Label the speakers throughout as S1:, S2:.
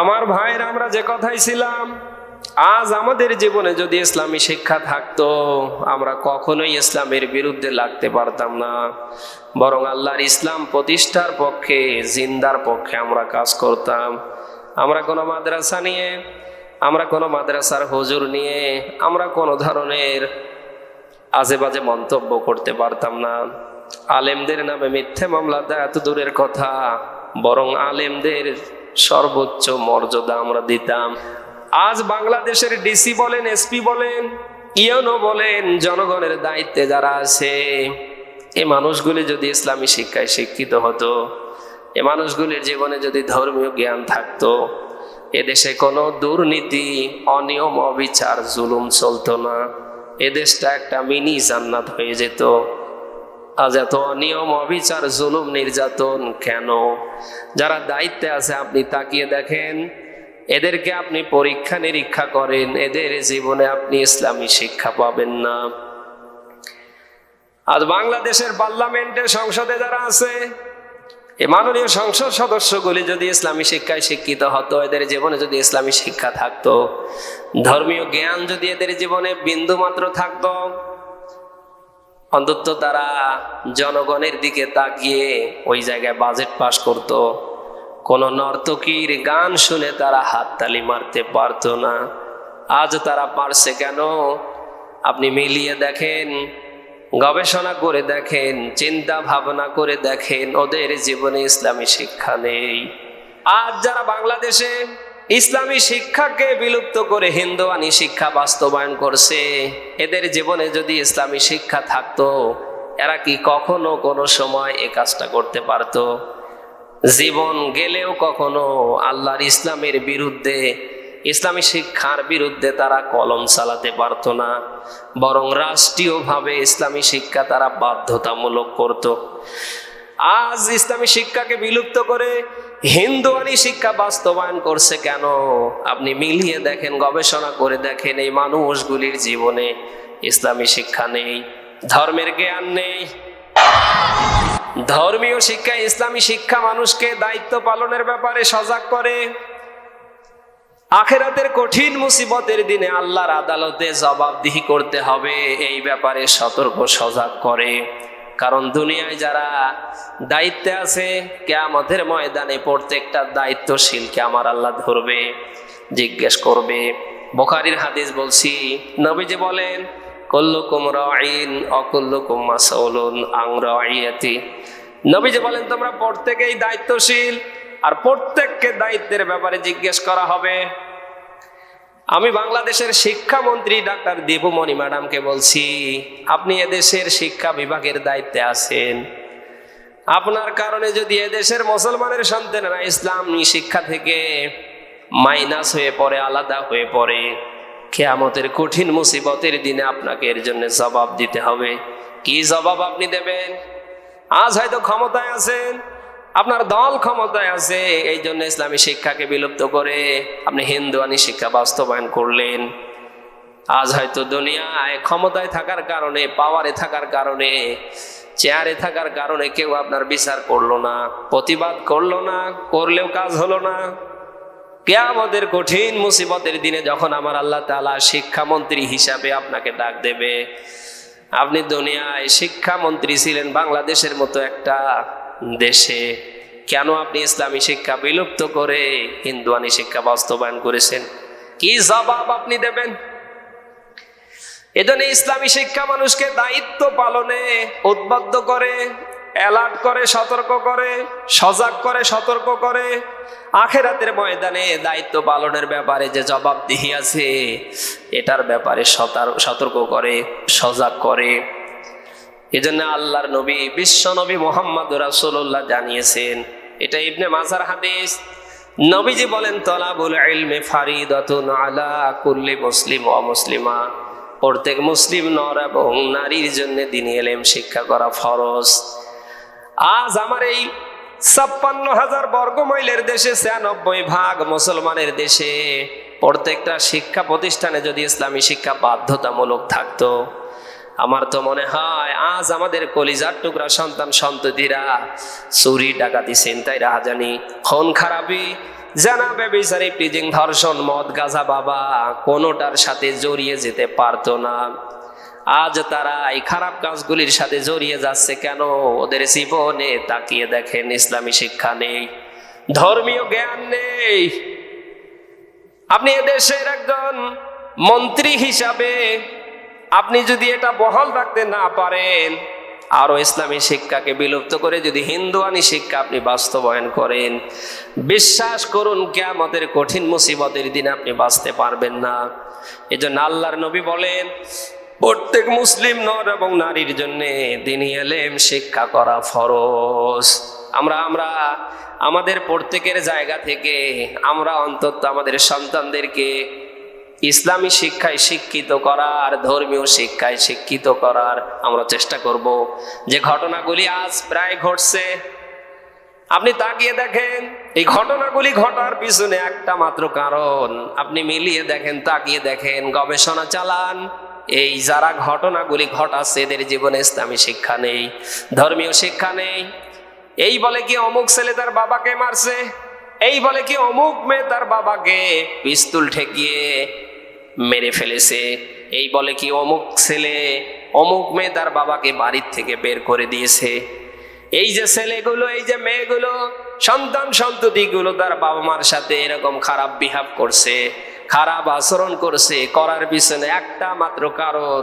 S1: আমার ভাইয়ের আমরা যে কথাই ছিলাম, আজ আমাদের জীবনে যদি ইসলামী শিক্ষা থাকতো, আমরা কখনোই ইসলামের বিরুদ্ধে লাগতে পারতাম না। বরং আল্লাহর ইসলাম প্রতিষ্ঠার পক্ষে, জিন্দার পক্ষে আমরা কাজ করতাম। আমরা কোনো মাদ্রাসা নিয়ে, আমরা কোনো মাদ্রাসার হুজুর নিয়ে, আমরা কোনো ধরনের আজে বাজে মন্তব্য করতে পারতাম না। আলেমদের নামে মিথ্যে মামলা দেয় এত দূরের কথা, বরং আলেমদের সর্বোচ্চ মর্যাদা আমরা দিতাম। আজ বাংলাদেশের ডিসি বলেন, এসপি বলেন ইয়নো বলেন, জনগণের দায়িত্বে যারা আছে, এই মানুষগুলি যদি ইসলামী শিক্ষায় শিক্ষিত হতো, এ মানুষগুলির জীবনে যদি ধর্মীয় জ্ঞান থাকতো, এদেশে কোনো দুর্নীতি, অনিয়ম, অবিচার, জুলুম চলতো না। এদেশটা একটা মিনি জান্নাত হয়ে যেত। আজ এত অনিয়ম অবিচার, জুলুম, নির্যাতন কেন? যারা দায়িত্বে আছে, আপনি তাকিয়ে দেখেন, এদেরকে আপনি পরীক্ষা নিরীক্ষা করেন, এদের জীবনে আপনি ইসলামী শিক্ষা পাবেন না। আজ বাংলাদেশের পার্লামেন্টের সংসদে যারা আছে এই মাননীয় সংসদ সদস্যগুলি যদি ইসলামী শিক্ষায় শিক্ষিত হতো, এদের জীবনে যদি ইসলামী শিক্ষা থাকতো, ধর্মীয় জ্ঞান যদি এদের জীবনে বিন্দু মাত্র থাকতো অন্তত তারা জনগণের দিকে তাকিয়ে ওই জায়গায় বাজেট পাশ করত। কোন নর্তকীর গান শুনে তারা হাততালি মারতে পারতো না। আজ তারা পারছে কেন? আপনি মিলিয়ে দেখেন, গবেষণা করে দেখেন, চিন্তা ভাবনা করে দেখেন, ওদের জীবনে ইসলামী শিক্ষা নেই। আজ যারা বাংলাদেশে ইসলামী শিক্ষাকে বিলুপ্ত করে হিন্দুয়ানি শিক্ষা বাস্তবায়ন করছে। এদের জীবনে যদি ইসলামী শিক্ষা থাকতো, এরা কি কখনো কোনো সময় এ কাজটা করতে পারতো? জীবন গেলেও কখনো আল্লাহর ইসলামের বিরুদ্ধে, ইসলামী শিক্ষার বিরুদ্ধে তারা কলম চালাতে পারতো না। বরং রাষ্ট্রীয়ভাবে ইসলামী শিক্ষা তারা বাধ্যতামূলক করত। আজ ইসলামী শিক্ষাকে বিলুপ্ত করে হিন্দুয়ানি শিক্ষা বাস্তবায়ন করছে কেন? আপনি মিলিয়ে দেখেন, গবেষণা করে দেখেন, এই মানুষগুলির জীবনে ইসলামী শিক্ষা নেই, ধর্মের জ্ঞান নেই। ধর্মীয় শিক্ষা ইসলামী শিক্ষা মানুষকে দায়িত্ব পালনের ব্যাপারে সজাগ করে। আখেরাতের কঠিন মুসিবতের দিনে আল্লাহর আদালতে জবাবদিহি করতে হবে, এই ব্যাপারে সতর্ক সজাগ করে। কারণ দুনিয়ায় যারা দায়িত্বে আছে, কেয়ামতের ময়দানে প্রত্যেকটা দায়িত্বশীলকে আমার আল্লাহ ধরবে, জিজ্ঞেস করবে। বোখারির হাদিস বলছি, নবীজি বলেন, কল্লুকুম রাইন অকুল্লুকুম মাসাউলুন আং রাইয়াতি নবীজি বলেন, তোমরা প্রত্যেকেই দায়িত্বশীল। আর প্রত্যেককে দায়িত্বের ব্যাপারে জিজ্ঞেস করা হবে। আমি বাংলাদেশের শিক্ষামন্ত্রী ডাক্তার দেবমণি ম্যাডামকে বলছি, আপনি এদেশের শিক্ষা বিভাগের দায়িত্বে আছেন। আপনার কারণে যদি এদেশের মুসলমানের সন্তানেরা ইসলামী শিক্ষা থেকে মাইনাস হয়ে পড়ে, আলাদা হয়ে পড়ে, কেয়ামতের কঠিন মুসিবতের দিনে আপনাকে এর জন্য জবাব দিতে হবে। কি জবাব আপনি দেবেন? আজ হয়তো ক্ষমতায় আছেন আপনার দল ক্ষমতায় আছে, এই জন্য ইসলামী শিক্ষাকে বিলুপ্ত করে আপনি হিন্দুয়ানি শিক্ষা বাস্তবায়ন করলেন। আজ হয়তো দুনিয়ায় ক্ষমতায় থাকার কারণে পাওয়ারে থাকার কারণে চেয়ারে থাকার কারণে কেউ আপনার বিচার করল না, প্রতিবাদ করল না, করলেও কাজ হলো না। কেয়ামতের কঠিন মুসিবতের দিনে যখন আমার আল্লাহ তালা শিক্ষামন্ত্রী হিসাবে আপনাকে ডাক দেবে, আপনি দুনিয়ায় শিক্ষামন্ত্রী ছিলেন, বাংলাদেশের মতো একটা দেশে কেন আপনি ইসলামী শিক্ষা বিলুপ্ত করে হিন্দুয়ানি শিক্ষা বাস্তবায়ন করেছেন? কি জবাব আপনি দেবেন? এজন্য ইসলামী শিক্ষা মানুষকে দায়িত্ব পালনে উদ্বুদ্ধ করে, অ্যালার্ট করে, সতর্ক করে, সজাগ করে, সতর্ক করে। আখেরাতের ময়দানে দায়িত্ব পালনের ব্যাপারে যে জবাবদিহি আছে, এটার ব্যাপারে সতর্ক করে, সজাগ করে। এজন্য আল্লাহর নবী, বিশ্ব নবী মোহাম্মদ রাসুল্লাহ জানিয়েছেন। এটা ইবনে মাজার হাদিস। নবীজি বলেন, তলাবুল ইলমে ফারিদাতুন আলা কুল্লি মুসলিম ও মুসলিমা। প্রত্যেক মুসলিম নর এবং নারীর জন্য দিনী এলেম শিক্ষা করা ফরজ। আজ আমার এই ছাপ্পান্ন হাজার বর্গ মাইলের দেশে ছিয়ানব্বই ভাগ মুসলমানের দেশে প্রত্যেকটা শিক্ষা প্রতিষ্ঠানে যদি ইসলামী শিক্ষা বাধ্যতামূলক থাকতো আমার তো মনে হয় আজ আমাদের কলিজার টুকরা সন্তান সন্ততিরা চুরি ডাকাতি চিন্তাই রাহাজানি, খন খারাপি, জানা বেবিচারি প্রিজিং ধর্ষণ, মদ গাজা বাবা কোনোটার সাথে জড়িয়ে যেতে পারতো না। আজ তারা এই খারাপ কাজগুলির সাথে জড়িয়ে যাচ্ছে কেন? ওদের জীবনে তাকিয়ে দেখেন ইসলামী শিক্ষা নেই, ধর্মীয় জ্ঞান নেই। আপনি এদেশের একজন মন্ত্রী হিসাবে আপনি যদি এটা বহাল রাখতে না পারেন, আরও ইসলামী শিক্ষাকে বিলুপ্ত করে যদি হিন্দুয়ানি শিক্ষা আপনি বাস্তবায়ন করেন, বিশ্বাস করুন আমাদের কঠিন মুসিবতের দিনে আপনি বাঁচতে পারবেন না। এই জন্য আল্লাহর নবী বলেন, প্রত্যেক মুসলিম নর এবং নারীর জন্যে দিনী এলেম শিক্ষা করা ফরজ। আমরা আমরা, আমাদের প্রত্যেকের জায়গা থেকে, আমরা অন্তত আমাদের সন্তানদেরকে ইসলামী শিক্ষায় শিক্ষিত করার ধর্মীয় শিক্ষায় শিক্ষিত করার আমরা চেষ্টা করব। যে ঘটনাগুলি আজ প্রায় ঘটছে, আপনি তাকিয়ে দেখেন, এই ঘটনাগুলি ঘটার পিছনে একটা মাত্র কারণ। আপনি মিলিয়ে দেখেন, তাকিয়ে দেখেন, গবেষণা চালান, এই যারা ঘটনাগুলি ঘটাচ্ছে, এদের জীবনে ইসলামী শিক্ষা নেই, ধর্মীয় শিক্ষা নেই। এই বলে কি অমুক ছেলে তার বাবাকে মারছে? এই বলে কি অমুক মেয়ে তার বাবাকে পিস্তুল ঠেকিয়ে মেরে ফেলেছে? এই বলে কি অমুক ছেলে অমুক মেয়ে তার বাবাকে বাড়ির থেকে বের করে দিয়েছে? এই যে ছেলেগুলো, এই যে মেয়েগুলো, সন্তান সন্ততিগুলো তার বাবা মার সাথে এরকম খারাপ বিহাব করছে। খারাপ আচরণ করছে, করার পিছনে একটা মাত্র কারণ,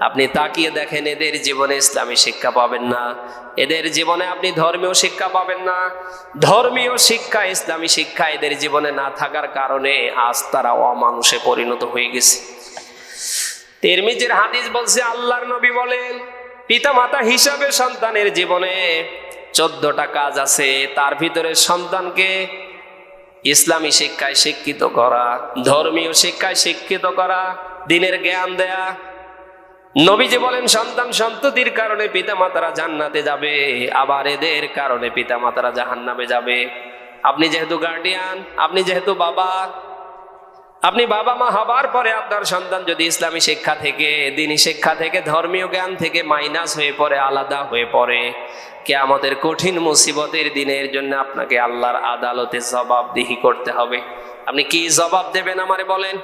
S1: আপনি তাকিয়ে দেখেন এদের জীবনে ইসলামী শিক্ষা পাবেন না। এদের জীবনে আপনি ধর্মীয় শিক্ষা পাবেন না। ধর্মীয় শিক্ষা, ইসলামী শিক্ষা এদের জীবনে না থাকার কারণে আজ তারা অমানুষে পরিণত হয়ে গেছে। তিরমিজের হাদিস বলছে, আল্লাহর নবী বলেন পিতা মাতা হিসাবে সন্তানের জীবনে চোদ্দটা কাজ আছে। তার ভিতরে সন্তানকে ইসলামী শিক্ষায় শিক্ষিত করা, ধর্মীয় শিক্ষায় শিক্ষিত করা, দিনের জ্ঞান দেয়া। নবীজি বলেন, সন্তান সন্ততির কারণে পিতামাতারা জান্নাতে যাবে, আবার এদের কারণে পিতামাতারা জাহান্নামে যাবে। আপনি যেহেতু গার্ডিয়ান আপনি যেহেতু বাবা আপনি বাবা মা হবার পরে আপনার সন্তান যদি ইসলামী শিক্ষা থেকে, দিনী শিক্ষা থেকে, ধর্মীয় জ্ঞান থেকে মাইনাস হয়ে পড়ে, আলাদা হয়ে পড়ে কে আমাদের কঠিন মুসিবতের দিনের জন্য আপনাকে আল্লাহর আদালতে জবাবদিহি করতে হবে। আপনি কি জবাব দেবেন আমারে বলেন?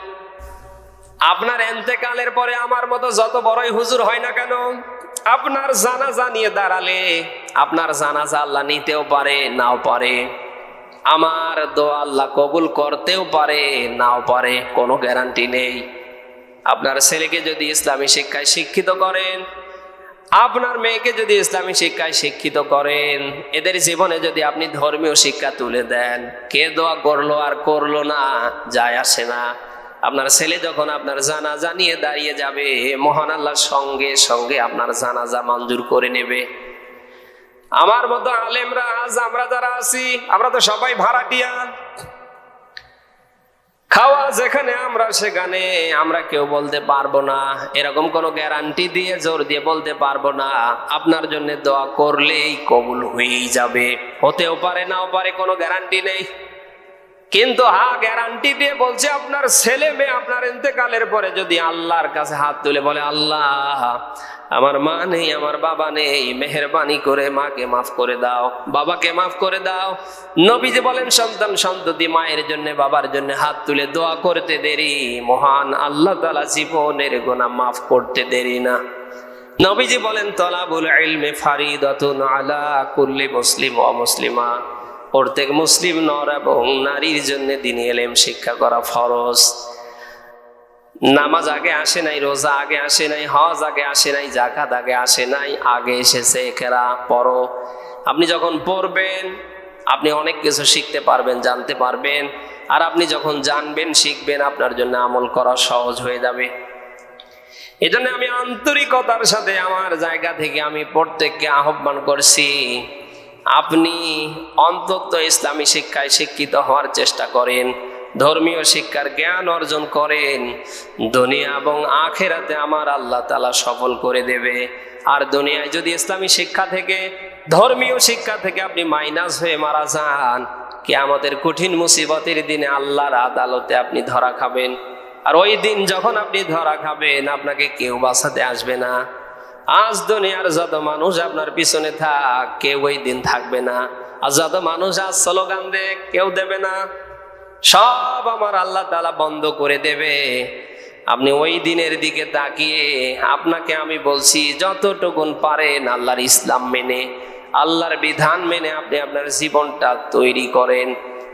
S1: আপনার এন্তেকালের পরে আমার মতো যত বড়ই হুজুর হয় না কেন, আপনার জানাজা নিয়ে দাঁড়ালে, আপনার জানাজা আল্লাহ নিতেও পারে, নাও পারে। আমার দোয়া আল্লাহ কবুল করতেও পারে, নাও পারে, কোনো গ্যারান্টি নেই। আপনার ছেলেকে যদি ইসলামী শিক্ষায় শিক্ষিত করেন, আপনার মেয়েকে যদি ইসলামী শিক্ষায় শিক্ষিত করেন, এদের জীবনে যদি আপনি ধর্মীয় শিক্ষা তুলে দেন, কে দোয়া করল আর করল না, যায় আসে না। আপনার ছেলে যখন আপনার জানাজা নিয়ে দাঁড়িয়ে যাবে, মহান আল্লাহর সঙ্গে সঙ্গে আপনার জানাজা মঞ্জুর করে নেবে। আমার মতো আলেমরা, আজ আমরা যারা আছি, আমরা তো সবাই ভাড়াটিয়া খাওয়া যেখানে আমরা, সেখানে আমরা কেউ বলতে পারব না। এরকম কোনো গ্যারান্টি দিয়ে, জোর দিয়ে বলতে পারব না। আপনার জন্য দোয়া করলেই কবুল হয়েই যাবে। হতেও পারে, নাও পারে, কোনো গ্যারান্টি নেই। কিন্তু হা গ্যারান্টি দিয়ে বলছে, আপনার ছেলে মেয়ে আপনার ইন্তেকালের পরে যদি আল্লাহর কাছে হাত তুলে বলে, আল্লাহ, আমার মা নেই, আমার বাবা নেই, মেহরবানি করে মাকে মাফ করে দাও, বাবাকে মাফ করে দাও। নবীজি বলেন, সন্তান সন্ততি মায়ের জন্য, বাবার জন্য হাত তুলে দোয়া করতে দেরি। মহান আল্লাহ তালা জীবনের গোনা মাফ করতে দেরি না। নবীজি বলেন, তলাবুল ইলমে ফারিদাতুন আলা কুল্লি মুসলিম ও মুসলিমা প্রত্যেক মুসলিম নর এবং নারীর জন্য দিনী এলেম শিক্ষা করা ফরজ। নামাজ আগে আসে নাই, রোজা আগে আসে নাই, হজ আগে আসে নাই জাকাত আগে আসে নাই, আগে এসেছে একেরা পড়ো। আপনি যখন পড়বেন, আপনি অনেক কিছু শিখতে পারবেন, জানতে পারবেন। আর আপনি যখন জানবেন, শিখবেন, আপনার জন্য আমল করা সহজ হয়ে যাবে। এজন্য আমি আন্তরিকতার সাথে আমার জায়গা থেকে আমি প্রত্যেককে আহ্বান করছি আপনি অন্তত ইসলামী শিক্ষায় শিক্ষিত হওয়ার চেষ্টা করেন, ধর্মীয় শিক্ষার জ্ঞান অর্জন করেন, দুনিয়া এবং আখেরাতে আমার আল্লাহ তালা সফল করে দেবে। আর দুনিয়ায় যদি ইসলামী শিক্ষা থেকে, ধর্মীয় শিক্ষা থেকে আপনি মাইনাস হয়ে মারা যান কে আমাদের কঠিন মুসিবতের দিনে আল্লাহর আদালতে আপনি ধরা খাবেন। আর ওই দিন যখন আপনি ধরা খাবেন, আপনাকে কেউ বাঁচাতে আসবে না। আজ দুনিয়ার যত মানুষ আপনার পিছনে থাক, কেউ ওই দিন থাকবে না। আর যত মানুষ আজ স্লোগান দে কেউ দেবে না। সব আমার আল্লাহ তালা বন্ধ করে দেবে। আপনি ওই দিনের দিকে তাকিয়ে আপনাকে আমি বলছি, যতটুকুন পারেন আল্লাহর ইসলাম মেনে, আল্লাহর বিধান মেনে আপনি আপনার জীবনটা তৈরি করেন।